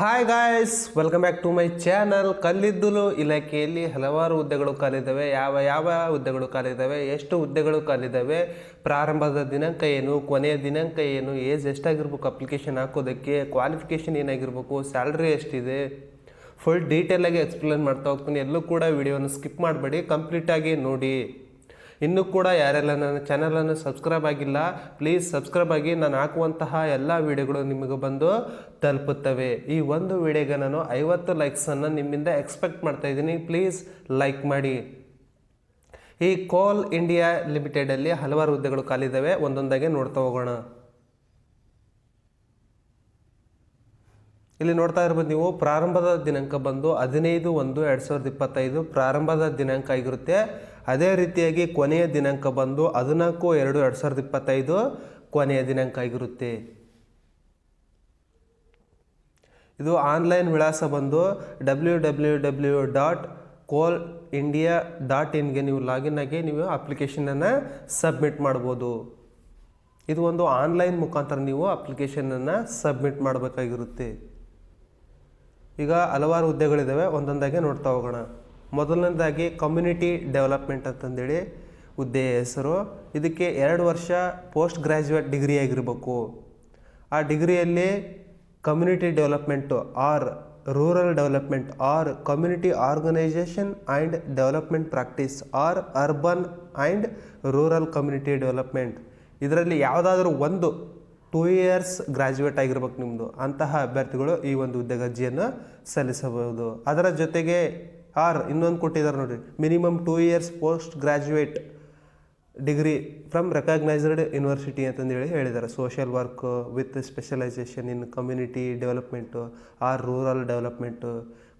Hi guys welcome back to my channel ಕಲ್ಲಿದ್ದಲು ಇಲಾಖೆಯಲ್ಲಿ ಹಲವಾರು ಹುದ್ದೆಗಳು ಕಾಲಿದ್ದಾವೆ. ಯಾವ ಯಾವ ಹುದ್ದೆಗಳು ಕಾಲಿದ್ದಾವೆ? ಎಷ್ಟು ಹುದ್ದೆಗಳು ಕಾಲಿದ್ದಾವೆ? ಪ್ರಾರಂಭದ ದಿನಾಂಕ ಏನು? ಕೊನೆಯ ದಿನಾಂಕ ಏನು? ಏಜ್ ಎಷ್ಟಾಗಿರ್ಬೇಕು? ಅಪ್ಲಿಕೇಶನ್ ಹಾಕೋದಕ್ಕೆ ಕ್ವಾಲಿಫಿಕೇಷನ್ ಏನಾಗಿರ್ಬೇಕು? ಸ್ಯಾಲ್ರಿ ಎಷ್ಟಿದೆ? ಫುಲ್ ಡೀಟೇಲಾಗಿ ಎಕ್ಸ್ಪ್ಲೇನ್ ಮಾಡ್ತಾ ಹೋಗ್ತೀನಿ. ಎಲ್ಲೂ ಕೂಡ ವಿಡಿಯೋನ ಸ್ಕಿಪ್ ಮಾಡಬೇಡಿ. ಕಂಪ್ಲೀಟಾಗಿ ನೋಡಿ. ಇನ್ನೂ ಕೂಡ ಯಾರೆಲ್ಲ ನನ್ನ ಚಾನಲನ್ನು ಸಬ್ಸ್ಕ್ರೈಬ್ ಆಗಿಲ್ಲ ಪ್ಲೀಸ್ ಸಬ್ಸ್ಕ್ರೈಬ್ ಆಗಿ ನಾನು ಹಾಕುವಂತಹ ಎಲ್ಲ ವಿಡಿಯೋಗಳು ನಿಮಗೆ ಬಂದು ತಲುಪುತ್ತವೆ. ಈ ಒಂದು ವಿಡಿಯೋಗೆ ನಾನು ಐವತ್ತು ಲೈಕ್ಸನ್ನು ನಿಮ್ಮಿಂದ ಎಕ್ಸ್ಪೆಕ್ಟ್ ಮಾಡ್ತಾ ಇದ್ದೀನಿ. ಪ್ಲೀಸ್ ಲೈಕ್ ಮಾಡಿ. ಈ ಕೋಲ್ ಇಂಡಿಯಾ ಲಿಮಿಟೆಡಲ್ಲಿ ಹಲವಾರು ಹುದ್ದೆಗಳು ಖಾಲಿದ್ದಾವೆ ಒಂದೊಂದಾಗೆ ನೋಡ್ತಾ ಹೋಗೋಣ. ಇಲ್ಲಿ ನೋಡ್ತಾ ಇರ್ಬೋದು ನೀವು, ಪ್ರಾರಂಭದ ದಿನಾಂಕ ಬಂದು ಹದಿನೈದು ಒಂದು ಎರಡು ಸಾವಿರದ ಇಪ್ಪತ್ತೈದು. ಪ್ರಾರಂಭದ ದಿನಾಂಕ ಆಗಿರುತ್ತೆ. ಅದೇ ರೀತಿಯಾಗಿ ಕೊನೆಯ ದಿನಾಂಕ ಬಂದು ಹದಿನಾಲ್ಕು ಎರಡು ಎರಡು ಸಾವಿರದ ಇಪ್ಪತ್ತೈದು ಕೊನೆಯ ದಿನಾಂಕ ಆಗಿರುತ್ತೆ. ಇದು ಆನ್ಲೈನ್ ವಿಳಾಸ ಬಂದು W W W dot Coal India dot ಇನ್ಗೆ ನೀವು ಲಾಗಿನ್ ಆಗಿ ನೀವು ಅಪ್ಲಿಕೇಶನನ್ನು ಸಬ್ಮಿಟ್ ಮಾಡ್ಬೋದು. ಇದು ಒಂದು ಆನ್ಲೈನ್ ಮುಖಾಂತರ ನೀವು ಅಪ್ಲಿಕೇಶನನ್ನು ಸಬ್ಮಿಟ್ ಮಾಡಬೇಕಾಗಿರುತ್ತೆ. ಈಗ ಹಲವಾರು ಹುದ್ದೆಗಳಿದ್ದಾವೆ ಒಂದೊಂದಾಗೆ ನೋಡ್ತಾ ಹೋಗೋಣ. ಮೊದಲನೇದಾಗಿ ಕಮ್ಯುನಿಟಿ ಡೆವಲಪ್ಮೆಂಟ್ ಅಂತಂದೇಳಿ ಹುದ್ದೆಯ ಹೆಸರು. ಇದಕ್ಕೆ ಎರಡು ವರ್ಷ ಪೋಸ್ಟ್ ಗ್ರ್ಯಾಜುಯೇಟ್ ಡಿಗ್ರಿ ಆಗಿರಬೇಕು. ಆ ಡಿಗ್ರಿಯಲ್ಲಿ community development or rural development or community organisation and development practice or urban and rural community development ಇದರಲ್ಲಿ ಯಾವುದಾದ್ರೂ ಒಂದು ಟೂ ಇಯರ್ಸ್ ಗ್ರ್ಯಾಜುಯೇಟ್ ಆಗಿರ್ಬೇಕು ನಿಮ್ಮದು ಅಂತಹ ಅಭ್ಯರ್ಥಿಗಳು ಈ ಒಂದು ಹುದ್ದೆಗೆ ಅರ್ಜಿಯನ್ನು ಸಲ್ಲಿಸಬಹುದು. ಅದರ ಜೊತೆಗೆ ಆರ್ ಇನ್ನೊಂದು ಕೊಟ್ಟಿದ್ದಾರೆ ನೋಡಿರಿ. Minimum two years post graduate degree from recognised university ಅಂತಂದೇಳಿ ಹೇಳಿದ್ದಾರೆ. Social work with specialisation in community development or rural development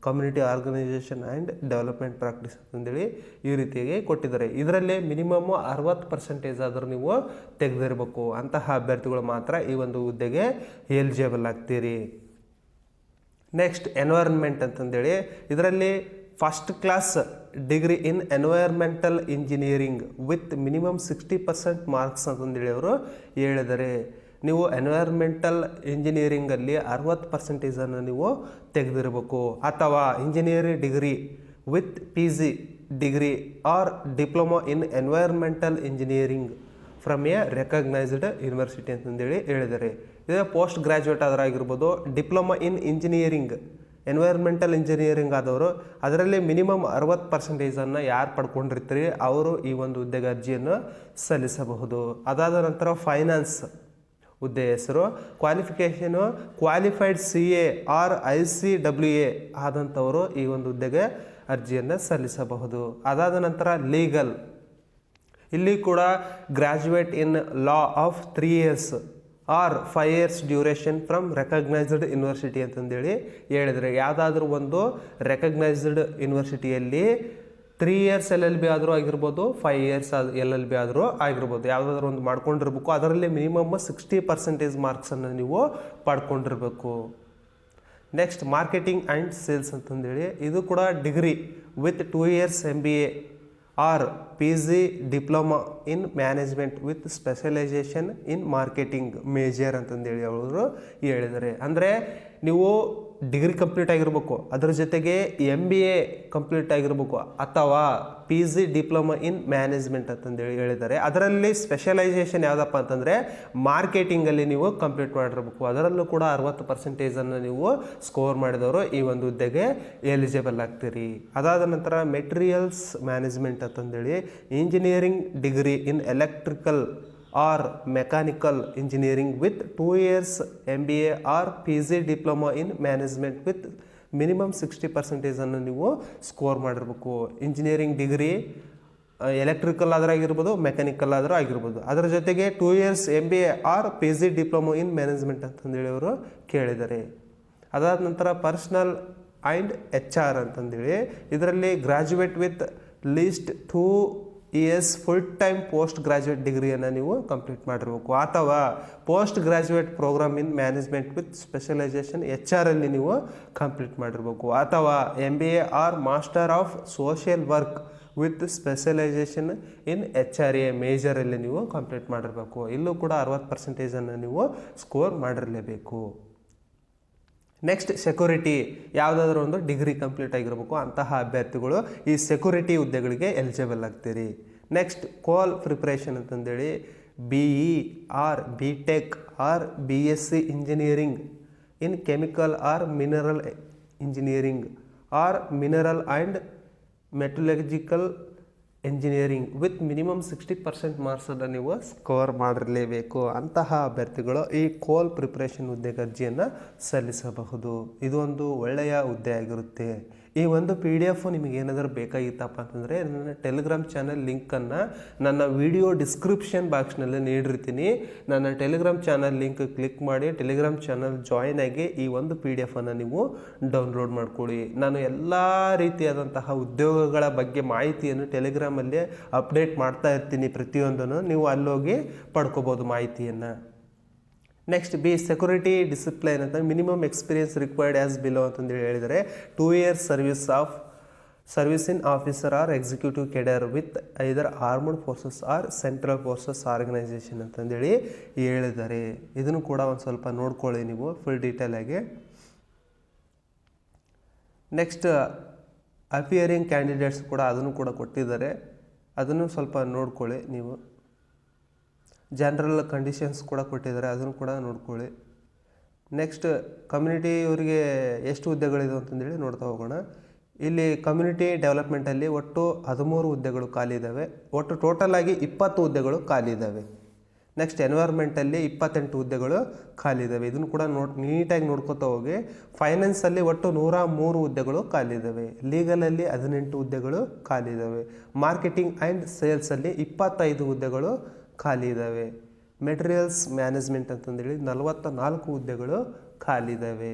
community organisation and development practice ಅಂತಂದೇಳಿ ಈ ರೀತಿಯಾಗಿ ಕೊಟ್ಟಿದ್ದಾರೆ. ಇದರಲ್ಲಿ ಮಿನಿಮಮ್ ಅರವತ್ತು ಪರ್ಸೆಂಟೇಜ್ ಆದರೂ ನೀವು ತೆಗೆದಿರಬೇಕು. ಅಂತಹ ಅಭ್ಯರ್ಥಿಗಳು ಮಾತ್ರ ಈ ಒಂದು ಹುದ್ದೆಗೆ ಎಲಿಜಿಬಲ್ ಆಗ್ತೀರಿ. ನೆಕ್ಸ್ಟ್ ಎನ್ವೈರನ್ಮೆಂಟ್ ಅಂತಂದೇಳಿ ಇದರಲ್ಲಿ first class degree in environmental engineering with minimum sixty percent marks ಅಂತಂದೇಳಿ ಅವರು ಹೇಳಿದರೆ ನೀವು ಎನ್ವೈರ್ಮೆಂಟಲ್ ಇಂಜಿನಿಯರಿಂಗಲ್ಲಿ ಅರವತ್ತು ಪರ್ಸೆಂಟೇಜನ್ನು ನೀವು ತೆಗೆದಿರಬೇಕು. ಅಥವಾ engineering degree with P G degree or diploma in environmental engineering from a recognised university ಅಂತಂದೇಳಿ ಹೇಳಿದ್ದಾರೆ. ಇದೇ post graduate ಆದರಾಗಿರ್ಬೋದು diploma in engineering environmental engineering ಆದವರು, ಅದರಲ್ಲಿ ಮಿನಿಮಮ್ ಅರವತ್ತು ಪರ್ಸೆಂಟೇಜನ್ನು ಯಾರು ಪಡ್ಕೊಂಡಿರ್ತೀರಿ, ಅವರು ಈ ಒಂದು ಹುದ್ದೆಗೆ ಅರ್ಜಿಯನ್ನು ಸಲ್ಲಿಸಬಹುದು. ಅದಾದ ನಂತರ ಫೈನಾನ್ಸ್ ಹುದ್ದೆ ಹೆಸರು qualification qualified C A or I C W A ಆದಂಥವರು ಈ ಒಂದು ಹುದ್ದೆಗೆ ಅರ್ಜಿಯನ್ನು ಸಲ್ಲಿಸಬಹುದು. ಅದಾದ ನಂತರ ಲೀಗಲ್ ಇಲ್ಲಿ ಕೂಡ graduate in law of three years or five years duration from recognised university ಅಂತಂದೇಳಿ ಹೇಳಿದರೆ. ಯಾವುದಾದ್ರೂ ಒಂದು recognised ಯೂನಿವರ್ಸಿಟಿಯಲ್ಲಿ three years L L B ಆದರೂ ಆಗಿರ್ಬೋದು, five years L L B ಆದರೂ ಆಗಿರ್ಬೋದು. ಯಾವುದಾದ್ರೂ ಒಂದು ಮಾಡ್ಕೊಂಡಿರ್ಬೇಕು. ಅದರಲ್ಲಿ ಮಿನಿಮಮ್ ಸಿಕ್ಸ್ಟಿ ಪರ್ಸೆಂಟೇಜ್ ಮಾರ್ಕ್ಸನ್ನು ನೀವು ಪಡ್ಕೊಂಡಿರ್ಬೇಕು. ನೆಕ್ಸ್ಟ್ ಮಾರ್ಕೆಟಿಂಗ್ ಆ್ಯಂಡ್ ಸೇಲ್ಸ್ ಅಂತಂದೇಳಿ. ಇದು ಕೂಡ degree with two years M B A. Or P G diploma in management with specialisation in marketing major ಅಂತಂದೇಳಿ ಅವರು ಹೇಳಿದ್ದಾರೆ. ಅಂದರೆ ನೀವು ಡಿಗ್ರಿ ಕಂಪ್ಲೀಟ್ ಆಗಿರಬೇಕು. ಅದರ ಜೊತೆಗೆ ಎಂ ಬಿ ಎ ಕಂಪ್ಲೀಟ್ ಆಗಿರಬೇಕು ಅಥವಾ P G diploma in management ಅಂತಂದೇಳಿ ಹೇಳಿದ್ದಾರೆ. ಅದರಲ್ಲಿ ಸ್ಪೆಷಲೈಸೇಷನ್ ಯಾವುದಪ್ಪ ಅಂತಂದರೆ ಮಾರ್ಕೆಟಿಂಗಲ್ಲಿ ನೀವು ಕಂಪ್ಲೀಟ್ ಮಾಡಿರಬೇಕು. ಅದರಲ್ಲೂ ಕೂಡ ಅರವತ್ತು ಪರ್ಸೆಂಟೇಜನ್ನು ನೀವು ಸ್ಕೋರ್ ಮಾಡಿದವರು ಈ ಒಂದು ಹುದ್ದೆಗೆ ಎಲಿಜಿಬಲ್ ಆಗ್ತೀರಿ. ಅದಾದ ನಂತರ ಮೆಟೀರಿಯಲ್ಸ್ ಮ್ಯಾನೇಜ್ಮೆಂಟ್ ಅಂತಂದೇಳಿ engineering degree in electrical or mechanical engineering with two years M B A or P G diploma in management with minimum sixty ಪರ್ಸೆಂಟೇಜನ್ನು ನೀವು ಸ್ಕೋರ್ ಮಾಡಿರ್ಬೇಕು. ಇಂಜಿನಿಯರಿಂಗ್ ಡಿಗ್ರಿ ಎಲೆಕ್ಟ್ರಿಕಲ್ ಆದರೂ ಆಗಿರ್ಬೋದು, ಮೆಕ್ಯಾನಿಕಲ್ ಆದರೂ ಆಗಿರ್ಬೋದು. ಅದರ ಜೊತೆಗೆ two years M B A or P G diploma in management ಅಂತಂದೇಳಿ ಅವರು ಕೇಳಿದ್ದಾರೆ. ಅದಾದ ನಂತರ ಪರ್ಸ್ನಲ್ ಆ್ಯಂಡ್ ಎಚ್ ಆರ್ ಅಂತಂದೇಳಿ. ಇದರಲ್ಲಿ graduate with least two years full time post graduate ಡಿಗ್ರಿಯನ್ನು ನೀವು ಕಂಪ್ಲೀಟ್ ಮಾಡಿರಬೇಕು. ಅಥವಾ post graduate programme in management with specialisation H R ಅಲ್ಲಿ ನೀವು ಕಂಪ್ಲೀಟ್ ಮಾಡಿರಬೇಕು. ಅಥವಾ M B A or master of social work with specialisation in H R A ಮೇಜರಲ್ಲಿ ನೀವು complete ಮಾಡಿರಬೇಕು. ಇಲ್ಲೂ ಕೂಡ ಅರವತ್ತು ಪರ್ಸೆಂಟೇಜನ್ನು ನೀವು ಸ್ಕೋರ್ ಮಾಡಿರಲೇಬೇಕು. ನೆಕ್ಸ್ಟ್ ಸೆಕ್ಯೂರಿಟಿ ಯಾವುದಾದ್ರೂ ಒಂದು ಡಿಗ್ರಿ ಕಂಪ್ಲೀಟ್ ಆಗಿರಬೇಕು, ಅಂತಹ ಅಭ್ಯರ್ಥಿಗಳು ಈ ಸೆಕ್ಯೂರಿಟಿ ಹುದ್ದೆಗಳಿಗೆ ಎಲಿಜಿಬಲ್ ಆಗ್ತೀರಿ. ನೆಕ್ಸ್ಟ್ ಕೋಲ್ ಪ್ರಿಪ್ರೇಷನ್ ಅಂತಂದೇಳಿ B E or B tech or B S C engineering in chemical or mineral engineering or mineral and metallurgical engineering with minimum sixty percent ಮಾರ್ಕ್ಸನ್ನು ನೀವು score ಮಾಡಿರಲೇಬೇಕು ಅಂತಹ ಅಭ್ಯರ್ಥಿಗಳು ಈ ಕೋಲ್ ಪ್ರಿಪ್ರೇಷನ್ ಹುದ್ದೆಗೆ ಅರ್ಜಿಯನ್ನು ಸಲ್ಲಿಸಬಹುದು. ಇದೊಂದು ಒಳ್ಳೆಯ ಹುದ್ದೆ ಆಗಿರುತ್ತೆ. ಈ ಒಂದು ಪಿ ಡಿ ಎಫ್ ನಿಮಗೆ ಏನಾದರೂ ಬೇಕಾಗಿತ್ತಪ್ಪ ಅಂತಂದರೆ ನನ್ನ ಟೆಲಿಗ್ರಾಮ್ ಚಾನಲ್ ಲಿಂಕನ್ನು ನನ್ನ ವಿಡಿಯೋ ಡಿಸ್ಕ್ರಿಪ್ಷನ್ ಬಾಕ್ಸ್ನಲ್ಲಿ ನೀಡಿರ್ತೀನಿ. ನನ್ನ ಟೆಲಿಗ್ರಾಮ್ ಚಾನಲ್ ಲಿಂಕ್ ಕ್ಲಿಕ್ ಮಾಡಿ ಟೆಲಿಗ್ರಾಮ್ ಚಾನಲ್ ಜಾಯಿನ್ ಆಗಿ ಈ ಒಂದು ಪಿ ಡಿ ಎಫನ್ನು ನೀವು ಡೌನ್ಲೋಡ್ ಮಾಡ್ಕೊಳ್ಳಿ. ನಾನು ಎಲ್ಲ ರೀತಿಯಾದಂತಹ ಉದ್ಯೋಗಗಳ ಬಗ್ಗೆ ಮಾಹಿತಿಯನ್ನು ಟೆಲಿಗ್ರಾಮಲ್ಲಿ ಅಪ್ಡೇಟ್ ಮಾಡ್ತಾ ಇರ್ತೀನಿ ಪ್ರತಿಯೊಂದನ್ನು. ನೀವು ಅಲ್ಲೋಗಿ ಪಡ್ಕೋಬೋದು ಮಾಹಿತಿಯನ್ನು. ನೆಕ್ಸ್ಟ್ ಬಿ ಸೆಕ್ಯೂರಿಟಿ ಡಿಸಿಪ್ಲೈನ್ ಅಂತ minimum experience required as below ಅಂತಂದೇಳಿ ಹೇಳಿದರೆ two years service of service in officer or executive cadre with either armed forces or central forces organisation ಅಂತಂದೇಳಿ ಹೇಳಿದ್ದಾರೆ. ಇದನ್ನು ಕೂಡ ಒಂದು ಸ್ವಲ್ಪ ನೋಡ್ಕೊಳ್ಳಿ ನೀವು ಫುಲ್ ಡೀಟೇಲಾಗಿ ನೆಕ್ಸ್ಟ್ ಅಪಿಯರಿಂಗ್ ಕ್ಯಾಂಡಿಡೇಟ್ಸ್ ಕೂಡ ಅದನ್ನು ಕೂಡ ಕೊಟ್ಟಿದ್ದಾರೆ. ಅದನ್ನು ಸ್ವಲ್ಪ ನೋಡ್ಕೊಳ್ಳಿ ನೀವು. ಜನರಲ್ ಕಂಡೀಷನ್ಸ್ ಕೂಡ ಕೊಟ್ಟಿದ್ದಾರೆ, ಅದನ್ನು ಕೂಡ ನೋಡ್ಕೊಳ್ಳಿ. ನೆಕ್ಸ್ಟ್ ಕಮ್ಯುನಿಟಿ ಇವರಿಗೆ ಎಷ್ಟು ಹುದ್ದೆಗಳಿದೆ ಅಂತಂದೇಳಿ ನೋಡ್ತಾ ಹೋಗೋಣ. ಇಲ್ಲಿ ಕಮ್ಯುನಿಟಿ ಡೆವಲಪ್ಮೆಂಟಲ್ಲಿ ಒಟ್ಟು ಹದಿಮೂರು ಹುದ್ದೆಗಳು ಖಾಲಿ ಇದ್ದಾವೆ ಒಟ್ಟು ಟೋಟಲ್ ಆಗಿ ಇಪ್ಪತ್ತು ಹುದ್ದೆಗಳು ಖಾಲಿ ಇದ್ದಾವೆ ನೆಕ್ಸ್ಟ್ ಎನ್ವೈರ್ಮೆಂಟಲ್ಲಿ ಇಪ್ಪತ್ತೆಂಟು ಹುದ್ದೆಗಳು ಖಾಲಿ ಇದ್ದಾವೆ ಇದನ್ನು ಕೂಡ ನೋಟ್ ನೀಟಾಗಿ ನೋಡ್ಕೋತಾ ಹೋಗಿ. ಫೈನಾನ್ಸಲ್ಲಿ ಒಟ್ಟು ನೂರ ಮೂರು ಹುದ್ದೆಗಳು ಖಾಲಿ ಇದ್ದಾವೆ ಲೀಗಲಲ್ಲಿ ಹದಿನೆಂಟು ಹುದ್ದೆಗಳು ಖಾಲಿ ಇದ್ದಾವೆ ಮಾರ್ಕೆಟಿಂಗ್ ಆ್ಯಂಡ್ ಸೇಲ್ಸಲ್ಲಿ ಇಪ್ಪತ್ತೈದು ಹುದ್ದೆಗಳು ಖಾಲಿ ಇದ್ದಾವೆ ಮೆಟೀರಿಯಲ್ಸ್ ಮ್ಯಾನೇಜ್ಮೆಂಟ್ ಅಂತಂದೇಳಿ ನಲವತ್ತ ನಾಲ್ಕು ಹುದ್ದೆಗಳು ಖಾಲಿ ಇದ್ದಾವೆ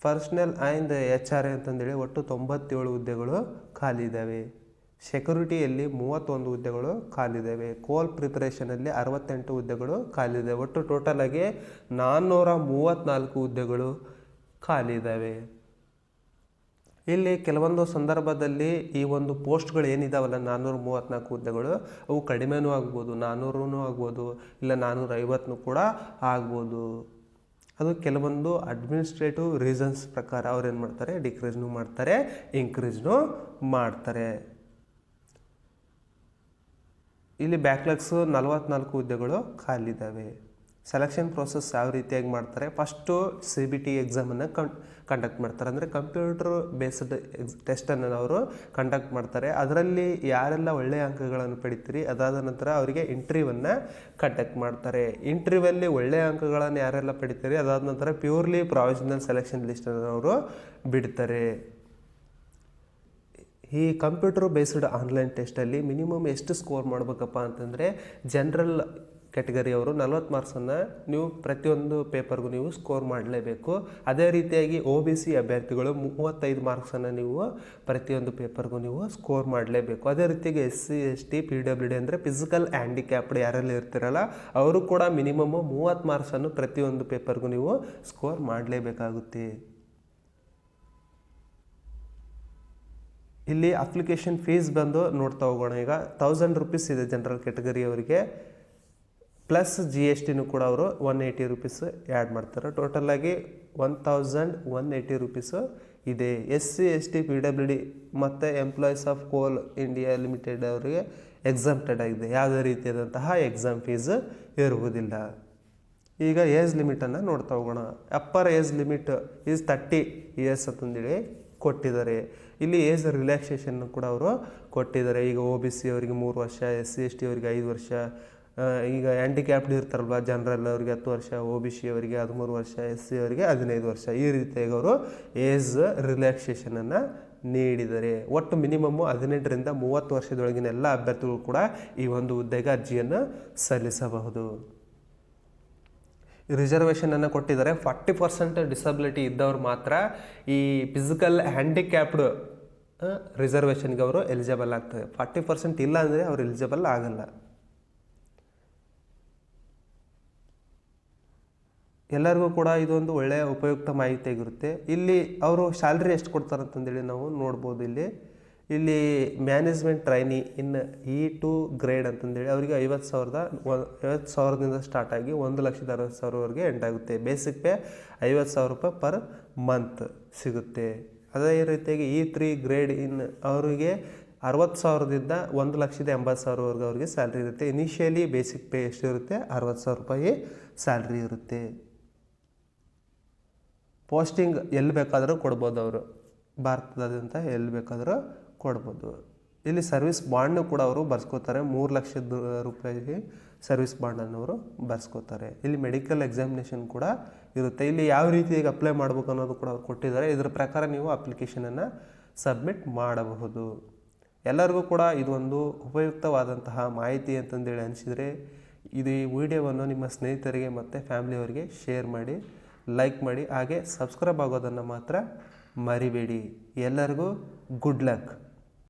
ಪರ್ಸ್ನಲ್ ಆ್ಯಂಡ್ ಎಚ್ ಆರ್ ಅಂತಂದೇಳಿ ಒಟ್ಟು ತೊಂಬತ್ತೇಳು ಹುದ್ದೆಗಳು ಖಾಲಿ ಇದ್ದಾವೆ ಸೆಕ್ಯೂರಿಟಿಯಲ್ಲಿ ಮೂವತ್ತೊಂದು ಹುದ್ದೆಗಳು ಖಾಲಿದ್ದಾವೆ ಕೋಲ್ ಪ್ರಿಪರೇಷನಲ್ಲಿ ಅರವತ್ತೆಂಟು ಹುದ್ದೆಗಳು ಖಾಲಿದ್ದಾವೆ ಒಟ್ಟು ಟೋಟಲಾಗಿ ನಾನ್ನೂರ ಮೂವತ್ತ್ನಾಲ್ಕು ಹುದ್ದೆಗಳು ಖಾಲಿ ಇದ್ದಾವೆ ಇಲ್ಲಿ ಕೆಲವೊಂದು ಸಂದರ್ಭದಲ್ಲಿ ಈ ಒಂದು ಪೋಸ್ಟ್ಗಳು ಏನಿದಾವಲ್ಲ ನಾನ್ನೂರ ಮೂವತ್ತ್ನಾಲ್ಕು ಹುದ್ದೆಗಳು, ಅವು ಕಡಿಮೆನೂ ಆಗ್ಬೋದು ನಾನ್ನೂರೂ ಆಗ್ಬೋದು, ಇಲ್ಲ ನಾನ್ನೂರ ಐವತ್ತೂ ಕೂಡ ಆಗ್ಬೋದು. ಅದು ಕೆಲವೊಂದು ಅಡ್ಮಿನಿಸ್ಟ್ರೇಟಿವ್ ರೀಸನ್ಸ್ ಪ್ರಕಾರ ಅವ್ರು ಏನು ಮಾಡ್ತಾರೆ? ಡಿಕ್ರೀಸ್ನೂ ಮಾಡ್ತಾರೆ ಇನ್ಕ್ರೀಸ್ನೂ ಮಾಡ್ತಾರೆ. ಇಲ್ಲಿ ಬ್ಯಾಕ್ಲಾಗ್ಸು ನಲವತ್ನಾಲ್ಕು ಹುದ್ದೆಗಳು ಖಾಲಿ ಇದ್ದಾವೆ ಸೆಲೆಕ್ಷನ್ ಪ್ರೋಸೆಸ್ ಯಾವ ರೀತಿಯಾಗಿ ಮಾಡ್ತಾರೆ? ಫಸ್ಟು ಸಿ ಬಿ ಟಿ ಎಕ್ಸಾಮನ್ನು ಕಂಡಕ್ಟ್ ಮಾಡ್ತಾರೆ. ಅಂದರೆ ಕಂಪ್ಯೂಟರ್ ಬೇಸ್ಡ್ ಎಕ್ಸ್ ಟೆಸ್ಟನ್ನು ಅವರು ಕಂಡಕ್ಟ್ ಮಾಡ್ತಾರೆ. ಅದರಲ್ಲಿ ಯಾರೆಲ್ಲ ಒಳ್ಳೆಯ ಅಂಕಗಳನ್ನು ಪಡಿತೀರಿ? ಅದಾದ ನಂತರ ಅವರಿಗೆ ಇಂಟ್ರ್ಯೂವನ್ನು ಕಂಡಕ್ಟ್ ಮಾಡ್ತಾರೆ. ಇಂಟ್ರ್ಯೂವಲ್ಲಿ ಒಳ್ಳೆಯ ಅಂಕಗಳನ್ನು ಯಾರೆಲ್ಲ ಪಡಿತೀರಿ? ಅದಾದ ನಂತರ ಪ್ಯೂರ್ಲಿ ಪ್ರಾವಿಷನಲ್ ಸೆಲೆಕ್ಷನ್ ಲಿಸ್ಟನ್ನು ಅವರು ಬಿಡ್ತಾರೆ. ಈ ಕಂಪ್ಯೂಟರ್ ಬೇಸ್ಡ್ ಆನ್ಲೈನ್ ಟೆಸ್ಟಲ್ಲಿ ಮಿನಿಮಮ್ ಎಷ್ಟು ಸ್ಕೋರ್ ಮಾಡಬೇಕಪ್ಪ ಅಂತಂದರೆ ಜನರಲ್ ಅವರು ನಲ್ವತ್ತು ಮಾರ್ಕ್ಸನ್ನು ನೀವು ಪ್ರತಿಯೊಂದು ಪೇಪರ್ಗೂ ನೀವು ಸ್ಕೋರ್ ಮಾಡಲೇಬೇಕು. ಅದೇ ರೀತಿಯಾಗಿ ಒ ಬಿ ಸಿ ಅಭ್ಯರ್ಥಿಗಳು ಮೂವತ್ತೈದು ಮಾರ್ಕ್ಸನ್ನು ನೀವು ಪ್ರತಿಯೊಂದು ಪೇಪರ್ಗೂ ನೀವು ಸ್ಕೋರ್ ಮಾಡಲೇಬೇಕು. ಅದೇ ರೀತಿಯಾಗಿ S C S T P W D ಅಂದರೆ ಫಿಸಿಕಲ್ ಹ್ಯಾಂಡಿಕ್ಯಾಪ್ಡ್ ಯಾರಲ್ಲಿ ಇರ್ತಿರಲ್ಲ, ಅವರು ಕೂಡ ಮಿನಿಮಮ್ ಮೂವತ್ತು ಮಾರ್ಕ್ಸನ್ನು ಪ್ರತಿಯೊಂದು ಪೇಪರ್ಗೂ ನೀವು ಸ್ಕೋರ್ ಮಾಡಲೇಬೇಕಾಗುತ್ತೆ. ಇಲ್ಲಿ ಅಪ್ಲಿಕೇಶನ್ ಫೀಸ್ ಬಂದು ನೋಡ್ತಾ ಹೋಗೋಣ ಈಗ. ತೌಸಂಡ್ ರುಪೀಸ್ ಇದೆ ಜನರಲ್ ಕ್ಯಾಟಗರಿ ಅವರಿಗೆ. ಪ್ಲಸ್ ಜಿ ಎಸ್ ಟಿನೂ ಕೂಡ ಅವರು ಒನ್ ಏಯ್ಟಿ ರುಪೀಸ್ ಆ್ಯಡ್ ಮಾಡ್ತಾರೆ. ಟೋಟಲಾಗಿ one thousand one eighty rupees ಇದೆ. S C S T P W D ಮತ್ತು employees of Coal India Limited ಅವರಿಗೆ ಎಕ್ಸಾಮ್ಟೆಡ್ ಆಗಿದೆ. ಯಾವುದೇ ರೀತಿಯಾದಂತಹ ಎಕ್ಸಾಮ್ ಫೀಸ್ ಇರುವುದಿಲ್ಲ. ಈಗ ಏಜ್ ಲಿಮಿಟನ್ನು ನೋಡ್ತಾ ಹೋಗೋಣ. Upper age limit is thirty years ಅಂತಂದೇಳಿ ಕೊಟ್ಟಿದ್ದಾರೆ. ಇಲ್ಲಿ ಏಜ್ ರಿಲ್ಯಾಕ್ಸೇಷನ್ ಕೂಡ ಅವರು ಕೊಟ್ಟಿದ್ದಾರೆ. ಈಗ ಒ ಬಿ ಸಿ ಅವರಿಗೆ ಮೂರು ವರ್ಷ ಎಸ್ ಸಿ ಎಸ್ ಟಿ ಅವರಿಗೆ ಐದು ವರ್ಷ ಈಗ ಹ್ಯಾಂಡಿಕ್ಯಾಪ್ಡ್ ಇರ್ತಾರಲ್ವ ಜನರಲ್ ಅವರಿಗೆ ಹತ್ತು ವರ್ಷ ಒ ಬಿ ಸಿ ಅವರಿಗೆ ಹದಿಮೂರು ವರ್ಷ ಎಸ್ ಸಿ ಅವರಿಗೆ ಹದಿನೈದು ವರ್ಷ. ಈ ರೀತಿಯಾಗಿ ಅವರು ಏಜ್ ರಿಲ್ಯಾಕ್ಸೇಷನನ್ನು ನೀಡಿದರೆ. ಒಟ್ಟು ಮಿನಿಮಮ್ಮು ಹದಿನೆಂಟರಿಂದ ಮೂವತ್ತು ವರ್ಷದೊಳಗಿನ ಎಲ್ಲ ಅಭ್ಯರ್ಥಿಗಳು ಕೂಡ ಈ ಒಂದು ಹುದ್ದೆಗೆ ಅರ್ಜಿಯನ್ನು ಸಲ್ಲಿಸಬಹುದು. ರಿಸರ್ವೇಷನನ್ನು ಕೊಟ್ಟಿದ್ದಾರೆ. ಫಾರ್ಟಿ ಪರ್ಸೆಂಟ್ ಡಿಸಬಿಲಿಟಿ ಇದ್ದವ್ರು ಮಾತ್ರ ಈ ಫಿಸಿಕಲ್ ಹ್ಯಾಂಡಿಕ್ಯಾಪ್ಡ್ ರಿಸರ್ವೇಷನ್ಗೆ ಅವರು ಎಲಿಜಿಬಲ್ ಆಗ್ತದೆ ಫಾರ್ಟಿ ಪರ್ಸೆಂಟ್ ಇಲ್ಲ ಅಂದರೆ ಅವ್ರು ಎಲಿಜಿಬಲ್ ಆಗಲ್ಲ. ಎಲ್ಲರಿಗೂ ಕೂಡ ಇದೊಂದು ಒಳ್ಳೆಯ ಉಪಯುಕ್ತ ಮಾಹಿತಿ ಆಗಿರುತ್ತೆ ಇಲ್ಲಿ ಅವರು ಸ್ಯಾಲ್ರಿ ಎಷ್ಟು ಕೊಡ್ತಾರೆ ಅಂತಂದೇಳಿ ನಾವು ನೋಡ್ಬೋದು ಇಲ್ಲಿ. ಇಲ್ಲಿ management trainee in E two grade ಅಂತಂದೇಳಿ ಅವರಿಗೆ ಐವತ್ತು ಸಾವಿರದ ಐವತ್ತು ಸಾವಿರದಿಂದ ಸ್ಟಾರ್ಟ್ ಆಗಿ ಒಂದು ಲಕ್ಷದ ಅರವತ್ತು ಸಾವಿರವರೆಗೆ ಎಂಟಾಗುತ್ತೆ ಬೇಸಿಕ್ ಪೇ ಐವತ್ತು ಸಾವಿರ ರೂಪಾಯಿ ಪರ್ ಮಂತ್ ಸಿಗುತ್ತೆ. ಅದೇ ರೀತಿಯಾಗಿ ಇ ತ್ರೀ ಗ್ರೇಡ್ ಇನ್ ಅವರಿಗೆ ಅರವತ್ತು ಸಾವಿರದಿಂದ ಒಂದು ಲಕ್ಷದ ಎಂಬತ್ತು ಸಾವಿರವರೆಗೆ ಅವ್ರಿಗೆ ಸ್ಯಾಲ್ರಿ ಇರುತ್ತೆ. ಇನಿಷಿಯಲಿ ಬೇಸಿಕ್ ಪೇ ಎಷ್ಟಿರುತ್ತೆ? ಅರವತ್ತು ಸಾವಿರ ರೂಪಾಯಿ ಸ್ಯಾಲ್ರಿ ಇರುತ್ತೆ. ಪೋಸ್ಟಿಂಗ್ ಎಲ್ಲಿ ಬೇಕಾದರೂ ಕೊಡ್ಬೋದು ಅವರು. ಭಾರತದಾದ್ಯಂತ ಎಲ್ಲಿ ಬೇಕಾದರೂ ಕೊಡ್ಬೋದು. ಇಲ್ಲಿ ಸರ್ವಿಸ್ ಬಾಂಡ್ನು ಕೂಡ ಅವರು ಬರ್ಸ್ಕೋತಾರೆ. ಮೂರು ಲಕ್ಷದ ರೂಪಾಯಿಗೆ ಸರ್ವಿಸ್ ಬಾಂಡನ್ನು ಅವರು ಬರ್ಸ್ಕೋತಾರೆ. ಇಲ್ಲಿ ಮೆಡಿಕಲ್ ಎಕ್ಸಾಮಿನೇಷನ್ ಕೂಡ ಇರುತ್ತೆ. ಇಲ್ಲಿ ಯಾವ ರೀತಿಯಾಗಿ ಅಪ್ಲೈ ಮಾಡ್ಬೇಕು ಅನ್ನೋದು ಕೂಡ ಅವ್ರು ಕೊಟ್ಟಿದ್ದಾರೆ. ಇದರ ಪ್ರಕಾರ ನೀವು ಅಪ್ಲಿಕೇಶನನ್ನು ಸಬ್ಮಿಟ್ ಮಾಡಬಹುದು. ಎಲ್ಲರಿಗೂ ಕೂಡ ಇದೊಂದು ಉಪಯುಕ್ತವಾದಂತಹ ಮಾಹಿತಿ ಅಂತಂದೇಳಿ ಅನಿಸಿದರೆ, ಇದು ಈ ವಿಡಿಯೋವನ್ನು ನಿಮ್ಮ ಸ್ನೇಹಿತರಿಗೆ ಮತ್ತು ಫ್ಯಾಮಿಲಿಯವರಿಗೆ ಶೇರ್ ಮಾಡಿ. ಲೈಕ್ ಮಾಡಿ ಹಾಗೆ ಸಬ್ಸ್ಕ್ರೈಬ್ ಆಗೋದನ್ನು ಮಾತ್ರ ಮರಿಬೇಡಿ. ಎಲ್ಲರಿಗೂ ಗುಡ್ ಲಕ್